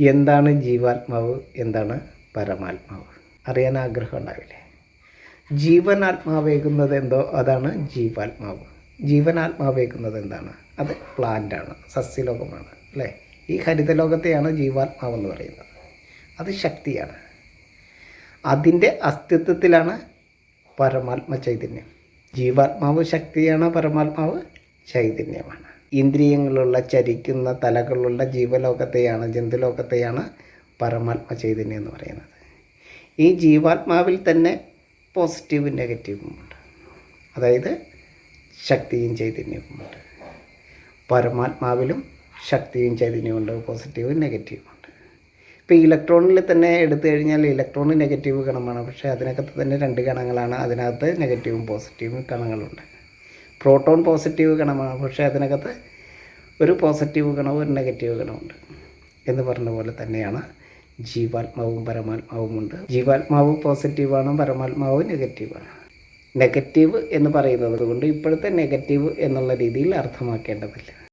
എന്താണ് ജീവാത്മാവ് എന്താണ് പരമാത്മാവ്? അറിയാൻ ആഗ്രഹം ഉണ്ടാവില്ലേ? ജീവനാത്മാവേകുന്നത് എന്തോ അതാണ് ജീവാത്മാവ്. ജീവനാത്മാവേകുന്നത് എന്താണ്? അത് പ്ലാന്റാണ് സസ്യലോകമാണ് അല്ലേ? ഈ ഹരിതലോകത്തെയാണ് ജീവാത്മാവെന്ന് പറയുന്നത്. അത് ശക്തിയാണ്. അതിന്റെ അസ്തിത്വത്തിലാണ് പരമാത്മ ചൈതന്യം. ജീവാത്മാവ് ശക്തിയാണ് പരമാത്മാവ് ചൈതന്യമാണ്. ഇന്ദ്രിയങ്ങളുള്ള ചരിക്കുന്ന തലകളുള്ള ജീവലോകത്തെയാണ് ജന്തുലോകത്തെയാണ് പരമാത്മ ചൈതന്യം എന്ന് പറയുന്നത്. ഈ ജീവാത്മാവിൽ തന്നെ പോസിറ്റീവും നെഗറ്റീവുമുണ്ട് അതായത് ശക്തിയും ചൈതന്യവുമുണ്ട് പരമാത്മാവിലും ശക്തിയും ചൈതന്യമുണ്ട് പോസിറ്റീവും നെഗറ്റീവുമുണ്ട് ഇപ്പോൾ ഇലക്ട്രോണിൽ തന്നെ എടുത്തു കഴിഞ്ഞാൽ ഇലക്ട്രോൺ നെഗറ്റീവ് കണമാണ് പക്ഷേ അതിനകത്ത് തന്നെ രണ്ട് ഗണങ്ങളാണ്. അതിനകത്ത് നെഗറ്റീവും പോസിറ്റീവും കണങ്ങളുണ്ട് പ്രോട്ടോൺ പോസിറ്റീവ് കണമാണ് പക്ഷേ അതിനകത്ത് ഒരു പോസിറ്റീവ് ഗുണവും ഒരു നെഗറ്റീവ് ഗുണമുണ്ട് എന്ന് പറഞ്ഞ പോലെ തന്നെയാണ് ജീവാത്മാവും പരമാത്മാവും ഉണ്ട് ജീവാത്മാവ് പോസിറ്റീവാണ് പരമാത്മാവ് നെഗറ്റീവാണ് നെഗറ്റീവ് എന്ന് പറയുന്നത് കൊണ്ട് ഇപ്പോഴത്തെ നെഗറ്റീവ് എന്നുള്ള രീതിയിൽ അർത്ഥമാക്കേണ്ടതില്ല.